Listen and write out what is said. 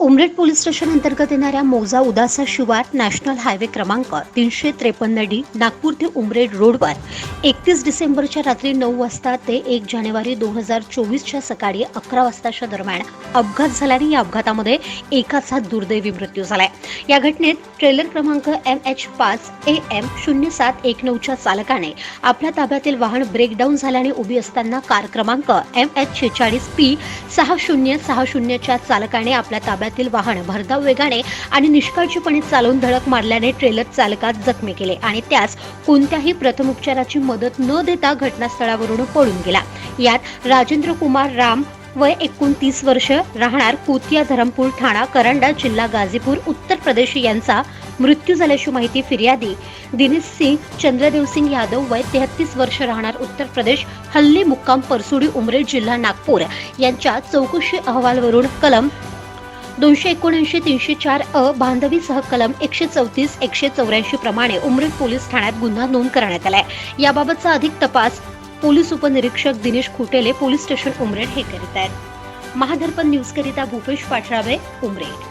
Umred police station अंतर्गत येणाऱ्या मोजा उदासा शिवार नॅशनल हायवे क्रमांक तीनशे त्रेपन्न डी नागपूर ते उमरेड रोडवर. एकतीस डिसेंबरच्या रात्री नऊ वाजता ते एक जानेवारी दोन हजार चोवीसच्या सकाळी अकरा वाजताच्या दरम्यान अपघात झाल्याने या अपघातामध्ये एकाचा दुर्दैवी मृत्यू झालाय. या घटनेत ट्रेलर क्रमांक एम एच पाच ए एम शून्य सात एक नऊच्या चालकाने आपल्या ताब्यातील वाहन ब्रेकडाऊन झाल्याने उभी असताना कार क्रमांक एम एच छेचाळीस पी सहा शून्य सहा शून्यच्या चालकाने आपल्या ताब्यातील वाहन भरधाव वेगाने आणि निष्काळजीपणे चालवून धडक मारल्याने ट्रेलर चालकात जखमी केले आणि त्यास कोणत्याही प्रथमोपचाराची मदत न देता घटनास्थळावरून पळून गेला. यात राजेंद्र कुमार राम वय एकोणतीस वर्ष राहणार कोतिया धरमपूर ठाणा करंडा जिल्हा गाझीपूर उत्तर प्रदेश यांचा मृत्यू झाल्याची माहिती फिर्यादी. दिनेश सिंग चंद्रदेव सिंग यादव वय तेहतीस वर्ष राहणार उत्तर प्रदेश हल्ली मुक्काम परसुडी उमरेड जिल्हा नागपूर. यांच्या चौकशी अहवालवरून कलम दोनशे एकोणऐंशी तीनशे चार अ बांधवीसह कलम एकशे चौतीस एकशे चौऱ्याऐंशी प्रमाणे उमरेड पोलीस ठाण्यात गुन्हा नोंद करण्यात आलाय. याबाबतचा अधिक तपास पोलीस उपनिरीक्षक दिनेश खुटेले पोलीस स्टेशन उमरेड हे करीत आहेत. महादर्पण न्यूज करिता भूपेश पाठराबे उमरेड.